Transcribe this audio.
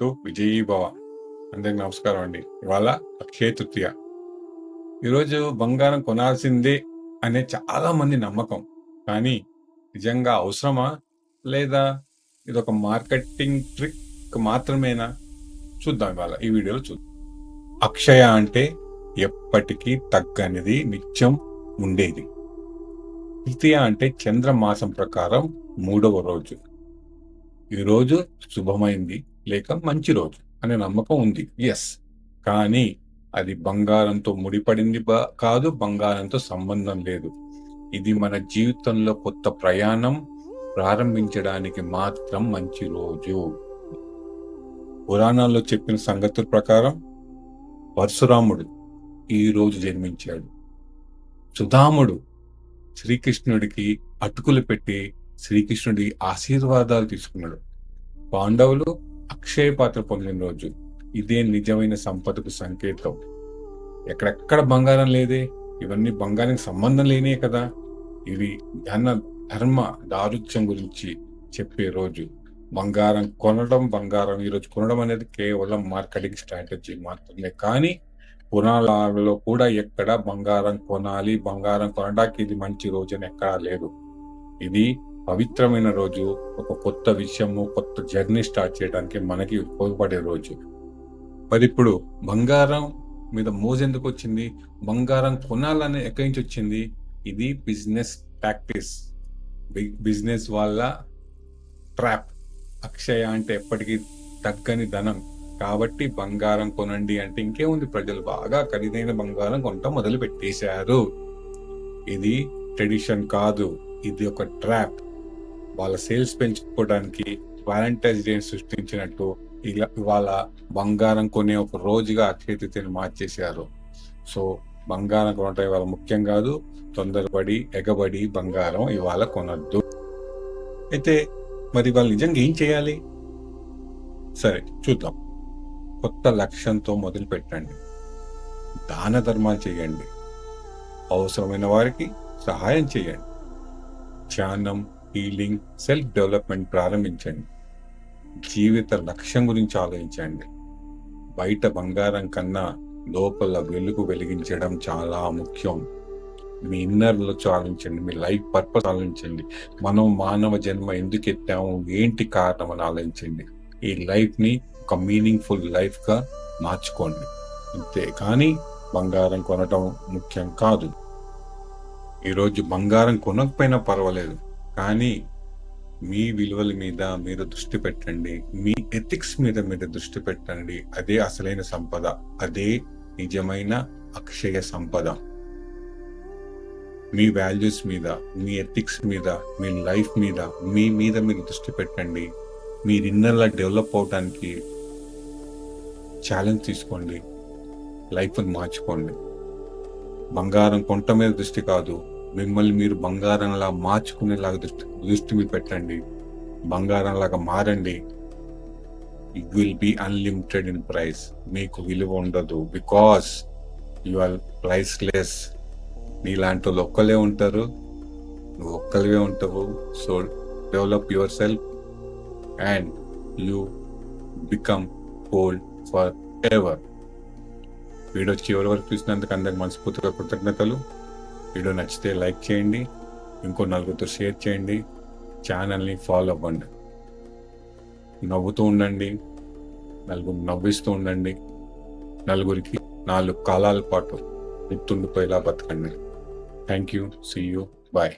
To విజయీభవ. అందరికి నమస్కారం అండి. ఇవాళ అక్షయ తృతీయ. ఈరోజు బంగారం కొనాల్సిందే అనే చాలా మంది నమ్మకం. కానీ నిజంగా అవసరమా? లేదా ఇది ఒక మార్కెటింగ్ ట్రిక్ మాత్రమేనా? చూద్దాం ఇవాళ ఈ వీడియోలో చూద్దాం. అక్షయ అంటే ఎప్పటికీ తగ్గనిది నిత్యం ఉండేది. తృతీయ అంటే చంద్రమాసం ప్రకారం మూడవ రోజు. ఈరోజు శుభమైంది. లేక మంచి రోజు అనే నమ్మకం ఉంది. ఎస్ కానీ అది బంగారంతో ముడిపడింది బా- కాదు బంగారంతో సంబంధం లేదు. ఇది మన జీవితంలో కొత్త ప్రయాణం ప్రారంభించడానికి మాత్రం మంచి రోజు. పురాణాల్లో చెప్పిన సంగతుల ప్రకారం పరశురాముడు ఈ రోజు జన్మించాడు. సుధాముడు శ్రీకృష్ణుడికి అటుకులు పెట్టి శ్రీకృష్ణుడి ఆశీర్వాదాలు తీసుకున్నాడు. పాండవులు అక్షయ పాత్ర పొందిన రోజు. ఇదే నిజమైన సంపదకు సంకేతం. ఎక్కడెక్కడ బంగారం లేదే ఇవన్నీ బంగారానికి సంబంధం లేనే కదా. ఇవి ధన ధర్మ దారుత్యం గురించి చెప్పే రోజు. బంగారం కొనడం బంగారం ఈరోజు కొనడం అనేది కేవలం మార్కెటింగ్ స్ట్రాటజీ మాత్రమే. కానీ పురాణాలలో కూడా ఎక్కడ బంగారం కొనాలి బంగారం కొనడానికి ఇది మంచి రోజు అని ఎక్కడా లేదు. ఇది పవిత్రమైన రోజు ఒక కొత్త విషయము కొత్త జర్నీ స్టార్ట్ చేయడానికి మనకి ఉపయోగపడే రోజు. మరి ఇప్పుడు బంగారం మీద మోజెందుకు వచ్చింది? బంగారం కొనాలని ఎక్కడి నుంచి వచ్చింది? ఇది బిజినెస్ ప్రాక్టీస్. బిజినెస్ వాళ్ళ ట్రాప్. అక్షయ అంటే ఎప్పటికీ తగ్గని ధనం. కాబట్టి బంగారం కొనండి అంటే ఇంకేముంది? ప్రజలు బాగా ఖరీదైన బంగారం కొనటం మొదలు పెట్టేశారు ఇది ట్రెడిషన్ కాదు. ఇది ఒక ట్రాప్. వాళ్ళ సేల్స్ పెంచుకోవడానికి వ్యాలంటైన్స్ డే సృష్టించినట్టు ఇలా ఇవాళ బంగారం కొనే ఒక రోజుగా అక్షయ మార్చేశారు. సో బంగారం కొనటం ఇవాళ ముఖ్యం కాదు తొందరపడి ఎగబడి బంగారం ఇవాళ కొనద్దు. అయితే మరి వాళ్ళు నిజంగా ఏం చేయాలి? సరే చూద్దాం. కొత్త లక్ష్యంతో మొదలు పెట్టండి. దాన ధర్మాలు చేయండి. అవసరమైన వారికి సహాయం చేయండి. ధ్యానం హీలింగ్ సెల్ఫ్ డెవలప్మెంట్ ప్రారంభించండి. జీవిత లక్ష్యం గురించి ఆలోచించండి. బయట బంగారం కన్నా లోపల వెలుగు వెలిగించడం చాలా ముఖ్యం. మీ ఇన్నర్లో ఆలోచించండి మీ లైఫ్ పర్పస్ ఆలోచించండి. మనం మానవ జన్మ ఎందుకు ఎత్తాము ఏంటి కారణం అని ఆలోచించండి. ఈ లైఫ్ని ఒక మీనింగ్ఫుల్ లైఫ్గా మార్చుకోండి. అంతే కానీ బంగారం కొనటం ముఖ్యం కాదు. ఈరోజు బంగారం కొనకపోయినా పర్వాలేదు. కానీ మీ విలువల మీద మీరు దృష్టి పెట్టండి. మీ ఎథిక్స్ మీద మీరు దృష్టి పెట్టండి. అదే అసలైన సంపద. అదే నిజమైన అక్షయ సంపద. మీ వాల్యూస్ మీద మీ ఎథిక్స్ మీద మీ లైఫ్ మీద మీ మీద మీరు దృష్టి పెట్టండి. మీరు ఇన్నర్లా డెవలప్ అవడానికి ఛాలెంజ్ తీసుకోండి. లైఫ్ని మార్చుకోండి. బంగారం కొంట మీద దృష్టి కాదు. మిమ్మల్ని మీరు బంగారంలా మార్చుకునేలాగా దృష్టి దృష్టి మీరు పెట్టండి. బంగారంలాగా మారండి. It will be unlimited in price మీకు విలువ ఉండదు. బికాస్ యు ఆర్ ప్రైస్లెస్ నీలాంటి వాళ్ళు ఒక్కలే ఉంటారు. నువ్వు ఒక్కరివే ఉంటావు. So develop yourself and you become hold forever video చివరి వరకు చూసినందుకు అందరికి మనస్ఫూర్తిగా కృతజ్ఞతలు. వీడియో నచ్చితే లైక్ చేయండి ఇంకో నలుగురితో షేర్ చేయండి ఛానల్ని ఫాలో అవ్వండి. నవ్వుతూ ఉండండి నలుగురు నవ్విస్తూ ఉండండి నలుగురికి నాలుగు కాలాల పాటు గుర్తుండిపోయేలా బతకండి. Thank you see you bye